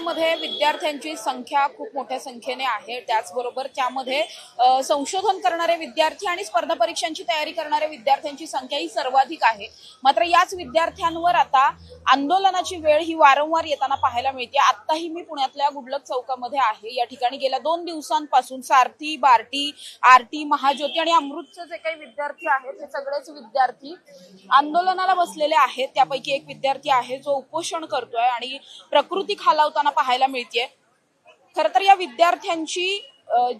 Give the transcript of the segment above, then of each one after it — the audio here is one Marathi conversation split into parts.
त्यामध्ये विद्यार्थ्यांची संख्या खूप मोठ्या संख्येने आहे. त्याचबरोबर त्यामध्ये संशोधन करणारे विद्यार्थी आणि स्पर्धा परीक्षांची तयारी करणाऱ्या विद्यार्थ्यांची संख्या ही सर्वाधिक आहे. मात्र याच विद्यार्थ्यांवर आता आंदोलनाची वेळ ही वारंवार येताना पाहायला मिळते. आत्ताही मी पुण्यातल्या गुडलक चौकामध्ये आहे. या ठिकाणी गेल्या दोन दिवसांपासून सारथी बार्टी आरटी महाज्योती आणि अमृतचे जे काही विद्यार्थी आहेत ते सगळेच विद्यार्थी आंदोलनाला बसलेले आहेत. त्यापैकी एक विद्यार्थी आहे जो उपोषण करतोय आणि प्रकृती खालावताना पाहायला मिळते खर तर या विद्यार्थ्यांची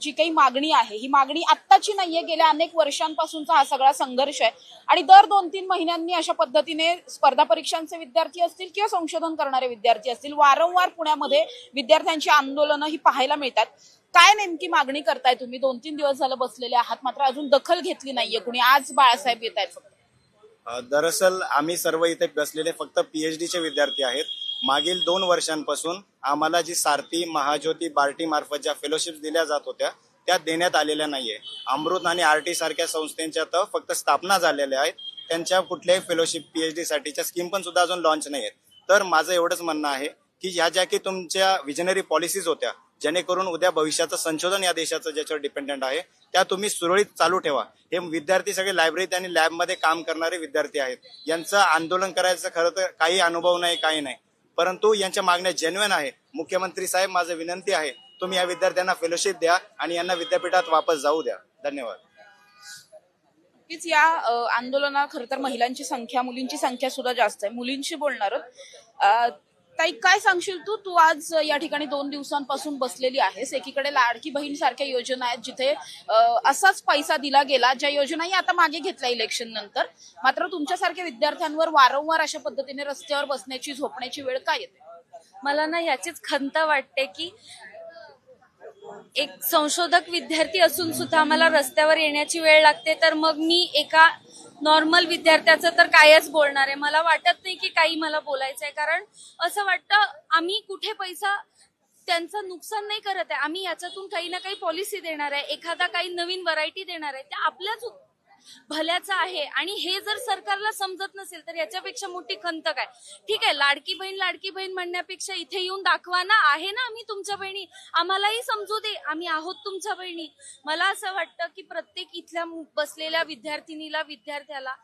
जी काही मागणी आहे ही मागणी आत्ताची नाहीये गेल्या अनेक वर्षांपासूनचा हा सगळा संघर्ष आहे. आणि दर दोन तीन महिन्यांनी अशा पद्धतीने स्पर्धा परीक्षांचे विद्यार्थी असतील किंवा संशोधन करणारे विद्यार्थी असतील वारंवार पुण्यामध्ये विद्यार्थ्यांची आंदोलनं ही पाहायला मिळतात. काय नेमकी मागणी करताय तुम्ही? दोन तीन दिवस झालं बसलेले आहात मात्र अजून दखल घेतली नाहीये कुणी. आज बाळासाहेब येत आहेत दरअसल आम्ही सर्व इथे बसलेले फक्त पीएचडी चे विद्यार्थी आहेत. मागील दोन वर्षांपासून आम्हाला जी सारथी महाज्योती बार्टी मार्फत ज्या फेलोशिप्स दिल्या जात होत्या त्या देण्यात आलेल्या नाहीये. अमृत आणि आरटी सारख्या संस्थांच्या तर फक्त स्थापना झालेल्या आहेत. त्यांच्या कुठल्याही फेलोशिप पीएचडी साठीच्या स्कीम पण सुद्धा अजून लॉन्च नाही आहेत तर माझं एवढंच म्हणणं आहे की ह्या ज्या की तुमच्या विजनरी पॉलिसीज होत्या जेणेकरून उद्या भविष्याचं संशोधन या देशाचं ज्याच्यावर डिपेंडंट आहे त्या तुम्ही सुरळीत चालू ठेवा. हे विद्यार्थी सगळे लायब्ररीत आणि लॅबमध्ये काम करणारे विद्यार्थी आहेत. यांचं आंदोलन करायचं खरं तर काही अनुभव नाही काही नाही. परंतु यांच्या मागण्या जेन्युन आहे मुख्यमंत्री साहेब माझं विनंती आहे तुम्ही या विद्यार्थ्यांना फेलोशिप द्या आणि यांना विद्यापीठात वापस जाऊ द्या. धन्यवाद. नक्कीच या आंदोलनात खरं तर महिलांची संख्या मुलींची संख्या सुद्धा जास्त आहे. मुलींशी बोलणार ताई काय सांगशील तू? तू आज या ठिकाणी दोन दिवसांपासून बसलेली आहेस. एकीकडे लाडकी बहीण सारख्या योजना आहेत जिथे असाच पैसा दिला गेला. ज्या योजनाही आता मागे घेतल्या इलेक्शन नंतर. मात्र तुमच्यासारख्या विद्यार्थ्यांवर वारंवार अशा पद्धतीने रस्त्यावर बसण्याची झोपण्याची वेळ काय येते मला ना याचीच खंत वाटते की एक संशोधक विद्यार्थी असून सुद्धा मला रस्त्यावर येण्याची वेळ लागते. तर मग मी एका नॉर्मल विद्यार्थ्याचं तर कायच बोलणार आहे. मला वाटत नाही की काही मला बोलायचं आहे. कारण असं वाटतं आम्ही कुठे पैसा त्यांचं नुकसान नाही करत आहे. आम्ही याच्यातून काही ना काही पॉलिसी देणार आहे. एखादा काही नवीन व्हरायटी देणार आहे. त्या आपल्याच भल्याचं आहे. आणि हे जर सरकारला समजत नसेल तर याच्यापेक्षा मोठी खंत काय? ठीक आहे लाडकी बहीण लाडकी बहीण म्हणण्यापेक्षा इथे येऊन दाखवा ना आहे ना आम्ही तुमच्या बहिणी? आम्हालाही समजू दे आम्ही आहोत तुमच्या बहिणी. मला असं वाटतं की प्रत्येक इथल्या बसलेल्या विद्यार्थिनीला विद्यार्थ्याला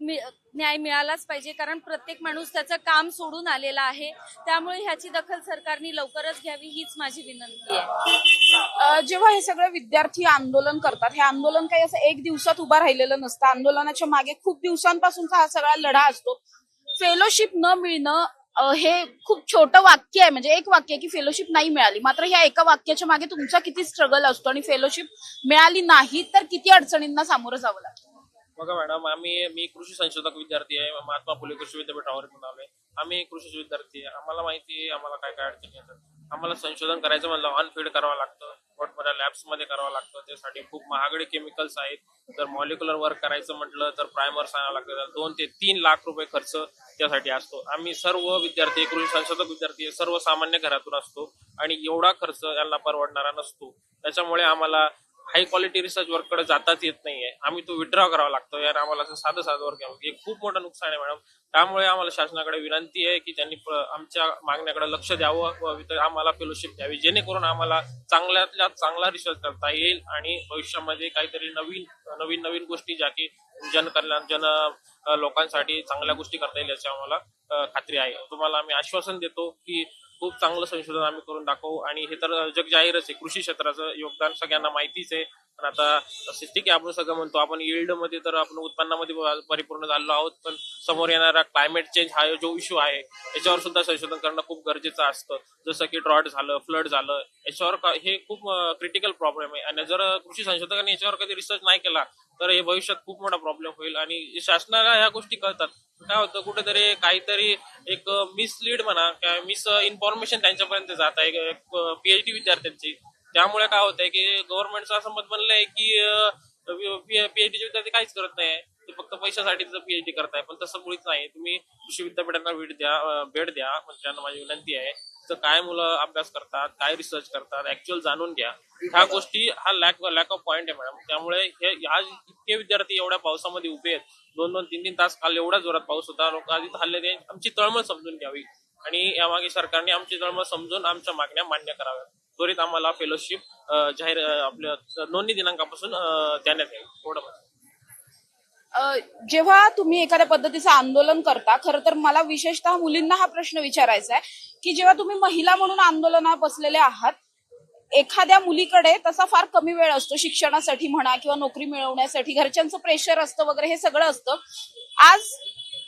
न्याय मिळालाच पाहिजे कारण प्रत्येक माणूस त्याचं काम सोडून आलेला आहे. त्यामुळे ह्याची दखल सरकारने लवकरच घ्यावी हीच माझी विनंती आहे. जेव्हा हे सगळे विद्यार्थी आंदोलन करतात हे आंदोलन काही असं एक दिवसात उभं राहिलेलं नसतं. आंदोलनाच्या मागे खूप दिवसांपासूनचा हा सगळा लढा असतो. फेलोशिप न मिळणं हे खूप छोटं वाक्य आहे. म्हणजे एक वाक्य की फेलोशिप नाही मिळाली. मात्र ह्या एका वाक्याच्या मागे तुमचा किती स्ट्रगल असतो आणि फेलोशिप मिळाली नाही तर किती अडचणींना सामोरं जावं लागतं? बघा मॅडम आम्ही मी कृषी संशोधक विद्यार्थी आहे महात्मा फुले कृषी विद्यापीठावर आलोय आम्ही कृषी विद्यार्थी आहे. आम्हाला माहिती आहे आम्हाला काय काय अडचणी येतात. आम्हाला संशोधन करायचं म्हणलं ऑन फील्ड करावं लागतं मोठमोठ्या लॅब्समध्ये करावं लागतं. त्यासाठी खूप महागडे केमिकल्स आहेत. जर मॉलिक्युलर वर्क करायचं म्हटलं तर प्रायमर्स आणावं लागतं. तर दोन ते तीन लाख रुपये खर्च त्यासाठी असतो. आम्ही सर्व विद्यार्थी कृषी संशोधक विद्यार्थी सर्वसामान्य घरातून असतो. आणि एवढा खर्च यांना परवडणारा नसतो. त्याच्यामुळे आम्हाला हाय क्वालिटी रिसर्च वर्ककडे जाताच येत नाहीये. आम्ही तो विड्रॉ करावा लागतो. यार आम्हाला असं साधं साधं वर्क घ्यावं हे खूप मोठं नुकसान आहे मॅडम त्यामुळे आम्हाला शासनाकडे विनंती आहे की त्यांनी आमच्या मागण्याकडे लक्ष द्यावं व आम्हाला फेलोशिप द्यावी. जेणेकरून आम्हाला चांगल्यातल्या चांगला रिसर्च करता येईल आणि भविष्यामध्ये काहीतरी नवीन नवीन नवीन गोष्टी ज्या की जनकल्याण जन लोकांसाठी चांगल्या गोष्टी करता येईल याची आम्हाला खात्री आहे. तुम्हाला आम्ही आश्वासन देतो की खूप चांगलं संशोधन आम्ही करून दाखवू. आणि हे तर जग जाहीरच आहे. कृषी क्षेत्राचं योगदान सगळ्यांना माहितीच आहे. पण आता ठीक आहे आपण सगळं म्हणतो. आपण यील्डमध्ये तर आपण उत्पन्नामध्ये परिपूर्ण झालो आहोत. पण समोर येणारा क्लायमेट चेंज हा जो इश्यू आहे याच्यावर सुद्धा संशोधन करणं खूप गरजेचं असतं. जसं की ड्रॉट झालं फ्लड झालं याच्यावर हे खूप क्रिटिकल प्रॉब्लेम आहे. आणि जर कृषी संशोधकांनी याच्यावर कधी रिसर्च नाही केला तर हे भविष्यात खूप मोठा प्रॉब्लेम होईल. आणि शासनाला ह्या गोष्टी कळतात. काय होतं कुठेतरी काहीतरी एक मिसलीड म्हणा किंवा मिस इन्फॉर्मेशन त्यांच्यापर्यंत जात आहे. पीएचडी विद्यार्थ्यांची. त्यामुळे काय होतंय की गव्हर्नमेंटचं असं मत बनलंय की पीएचडी विद्यार्थी काहीच करत नाही. ते फक्त पैशासाठी पीएचडी करताय पण तसं मुळीच नाही. तुम्ही कृषी विद्यापीठांना भेट द्या भेट द्या म्हणजे त्यांना माझी विनंती आहे. तर काय मुलं अभ्यास करतात काय रिसर्च करतात ऍक्च्युअल जाणून घ्या. ह्या गोष्टी हा लॅक लॅक ऑफ पॉईंट आहे मॅडम त्यामुळे हे आज इतके विद्यार्थी एवढ्या पावसामध्ये उभे आहेत. दोन दोन तीन तीन तास काल एवढ्या जोरात पाऊस होता. लोक आधी हल्ले ते आमची तळमळ समजून घ्यावी. आणि यामागे सरकारने आमची तळमळ समजून आमच्या मागण्या मान्य कराव्यात. त्वरित आम्हाला फेलोशिप जाहीर आपल्या नोंदणी दिनांकापासून देण्यात येईल. एवढं बस. जेव्हा तुम्ही एखाद्या पद्धतीचं आंदोलन करता खरं तर मला विशेषतः मुलींना हा प्रश्न विचारायचा आहे की जेव्हा तुम्ही महिला म्हणून आंदोलनात बसलेले आहात एखाद्या मुलीकडे तसा फार कमी वेळ असतो शिक्षणासाठी म्हणा किंवा नोकरी मिळवण्यासाठी घरच्यांचं प्रेशर असतं वगैरे हे सगळं असतं. आज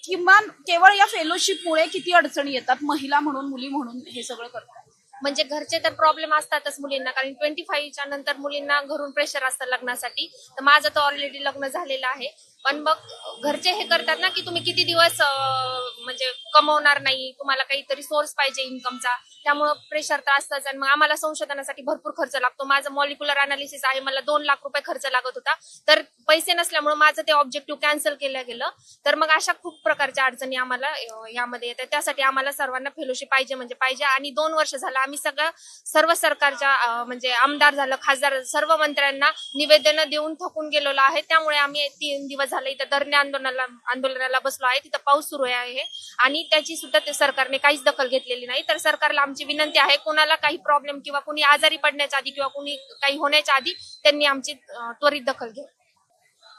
किमान केवळ या फेलोशिपमुळे किती अडचणी येतात महिला म्हणून मुली म्हणून हे सगळं करतात म्हणजे घरचे तर प्रॉब्लेम असतातच मुलींना कारण ट्वेंटी फाईव्हच्या नंतर मुलींना घरून प्रेशर असतं लग्नासाठी. तर माझं तर ऑलरेडी लग्न झालेलं आहे. पण मग घरचे हे करतात ना की तुम्ही किती दिवस म्हणजे कमवणार नाही तुम्हाला काहीतरी सोर्स पाहिजे इन्कमचा त्यामुळं प्रेशर तर असतंच आणि मग आम्हाला संशोधनासाठी भरपूर खर्च लागतो. माझं मॉलिक्युलर अनालिसिस आहे मला दोन लाख रुपये खर्च लागत होता. तर पैसे नसल्यामुळे माझं ते ऑब्जेक्टिव्ह कॅन्सल केलं गेलं. तर मग अशा खूप प्रकारच्या अडचणी आम्हाला यामध्ये येतात. त्यासाठी आम्हाला सर्वांना फेलोशिप पाहिजे म्हणजे पाहिजे. आणि दोन वर्ष झालं आम्ही सगळं सर्व सरकारच्या म्हणजे आमदार झालं खासदार सर्व मंत्र्यांना निवेदन देऊन थकून गेलेलो आहे. त्यामुळे आम्ही तीन दिवस झालं इथं धरणे आंदोलनाला आंदोलनाला बसलो आहे तिथं पाऊस सुरू आहे. आणि त्याची सुद्धा ते सरकारने काहीच दखल घेतलेली नाही. तर सरकारला आमची विनंती आहे कोणाला काही प्रॉब्लेम किंवा कोणी आजारी पडण्याच्या आधी किंवा कोणी काही होण्याच्या आधी त्यांनी आमची त्वरित दखल घ्यावी.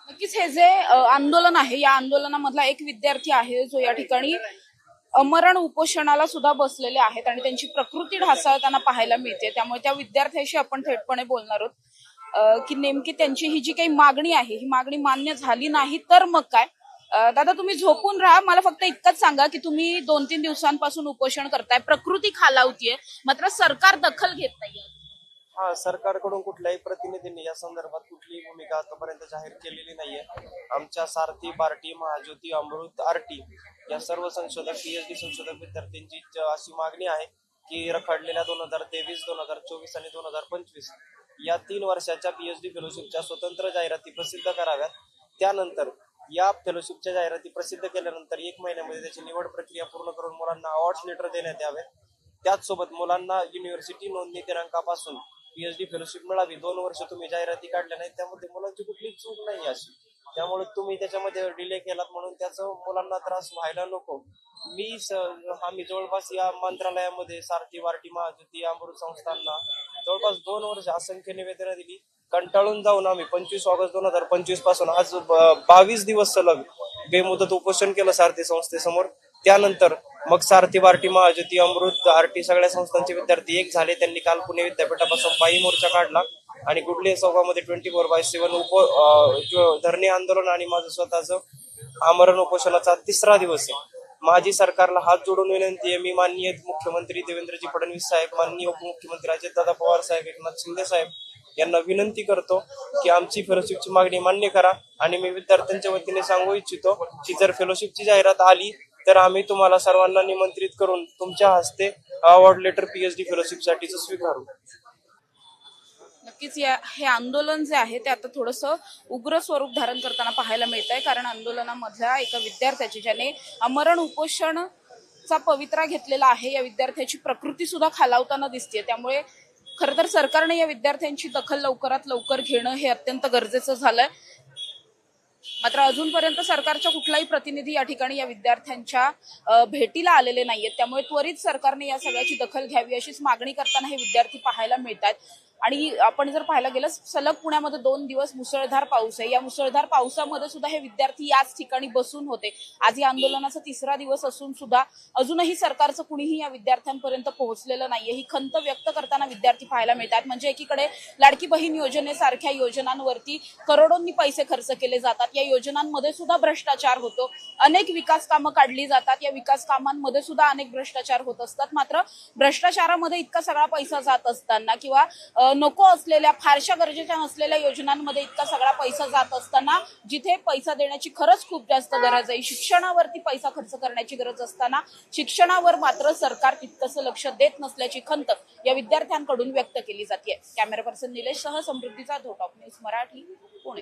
नक्कीच हे जे आंदोलन आहे या आंदोलनामधला एक विद्यार्थी आहे जो या ठिकाणी अमरण उपोषणाला सुद्धा बसलेले आहेत आणि त्यांची प्रकृती ढासळताना पाहायला मिळते. त्यामुळे त्या विद्यार्थ्याशी आपण थेटपणे बोलणार आहोत. की नेमकी त्यांची ही जी काही मागणी आहे ही मागणी मान्य झाली नाही तर मग काय? दादा तुम्ही झोपून राहा. मला फक्त इतकंच सांगा की तुम्ही दोन तीन दिवसांपासून उपोषण करताय प्रकृती खालावतीये मात्र सरकार दखल घेत नाहीये. हा सरकारकडून कुठल्याही प्रतिनिधींनी या संदर्भात कुठलीही भूमिका आतापर्यंत जाहीर केलेली नाहीये. आमच्या सारथी बार्टी महाज्योती अमृत आरटी या सर्व संशोधक पीएचडी संशोधक विद्यार्थ्यांची अशी मागणी आहे की रखडलेल्या दोन हजार तेवीस दोन हजार चोवीस आणि दोन हजार पंचवीस या तीन वर्षाच्या पीएचडी फेलोशिपच्या स्वतंत्र जाहिराती प्रसिद्ध कराव्यात. त्यानंतर या फेलोशिपच्या जाहिराती प्रसिद्ध केल्यानंतर एक महिन्यामध्ये त्याची निवड प्रक्रिया पूर्ण करून मुलांना अवॉर्ड्स लेटर देण्यात यावेत. त्याचसोबत मुलांना युनिव्हर्सिटी नोंदणी दिनांकापासून पीएचडी फेलोशिप मिळावी. दोन वर्ष तुम्ही जाहिराती काढल्या नाहीत त्यामध्ये मुलांची कुठली चूक नाही अशी. त्यामुळे तुम्ही त्याच्यामध्ये डिले केलात म्हणून त्याचा मुलांना त्रास व्हायला नको. मी आम्ही जवळपास या मंत्रालयामध्ये सारथी वारटी महाज्योती अमृत संस्थांना जवळपास दोन वर्ष असंख्य निवेदनं दिली. कंटाळून जाऊन आम्ही पंचवीस ऑगस्ट दोन हजार पंचवीसपासून आज बावीस दिवस सलग बेमुदत उपोषण केलं सारथी संस्थेसमोर. त्यानंतर मग सारथी बार्टी महाज्योती अमृत आरटी सगळ्या संस्थांचे विद्यार्थी एक झाले. त्यांनी काल पुणे विद्यापीठापासून पायी मोर्चा काढला आणि गुडले चौकामध्ये ट्वेंटी फोर बाय सेव्हन उप धरणे आंदोलन आणि माझं स्वतःचं आमरण उपोषणाचा तिसरा दिवस आहे. माझी सरकारला हात जोडून विनंती आहे. मी माननीय मुख्यमंत्री देवेंद्रजी फडणवीस साहेब माननीय उपमुख्यमंत्री अजितदादा पवार साहेब एकनाथ शिंदे साहेब यांना विनंती करतो की आमची फेलोशिपची मागणी मान्य करा आणि मी विद्यार्थ्यांच्या वतीने सांगू इच्छितो की जर फेलोशिपची जाहिरात आली तर आम्ही तुम्हाला सर्वांना निमंत्रित करून तुमच्या हस्ते अवॉर्ड लेटर पीएचडी फेलोशिपसाठीच स्वीकारू. नक्कीच या हे आंदोलन जे आहे ते आता थोडंसं उग्र स्वरूप धारण करताना पाहायला मिळत आहे कारण आंदोलनामधल्या एका विद्यार्थ्याची ज्याने अमरण उपोषण चा पवित्रा घेतलेला आहे या विद्यार्थ्याची प्रकृती सुद्धा खालावताना दिसते त्यामुळे खरं तर सरकारने या विद्यार्थ्यांची दखल लवकरात लवकर घेणं हे अत्यंत गरजेचं झालंय. मात्र अजूनपर्यंत सरकारच्या कुठलाही प्रतिनिधी या ठिकाणी या विद्यार्थ्यांच्या भेटीला आलेले नाहीयेत. त्यामुळे त्वरित सरकारने या सगळ्याची दखल घ्यावी अशीच मागणी करताना हे विद्यार्थी पाहायला मिळतात आणि आपण जर पाहायला गेलं सलग पुण्यामध्ये दोन दिवस मुसळधार पाऊस आहे. या मुसळधार पावसामध्ये सुद्धा हे विद्यार्थी याच ठिकाणी बसून होते. आज या आंदोलनाचा तिसरा दिवस असून सुद्धा अजूनही सरकारचं कुणीही या विद्यार्थ्यांपर्यंत पोहोचलेलं नाहीये. ही खंत व्यक्त करताना विद्यार्थी पाहायला मिळतात. म्हणजे एकीकडे लाडकी बहीण योजनेसारख्या योजनांवरती करोडोंनी पैसे खर्च केले जातात. या योजनांमध्ये सुद्धा भ्रष्टाचार होतो. अनेक विकास कामं काढली जातात. या विकास कामांमध्ये सुद्धा अनेक भ्रष्टाचार होत असतात. मात्र भ्रष्टाचारामध्ये इतका सगळा पैसा जात असताना किंवा नको असलेल्या फारशा गरजेच्या नसलेल्या योजनांमध्ये इतका सगळा पैसा जात असताना जिथे पैसा देण्याची खरंच खूप जास्त गरज आहे शिक्षणावरती पैसा खर्च करण्याची गरज असताना शिक्षणावर मात्र सरकार तितकंसं लक्ष देत नसल्याची खंत या विद्यार्थ्यांकडून व्यक्त केली जाते कॅमेरा पर्सन निलेश सह समृद्धीचा धोटॉप न्यूज मराठी पुणे.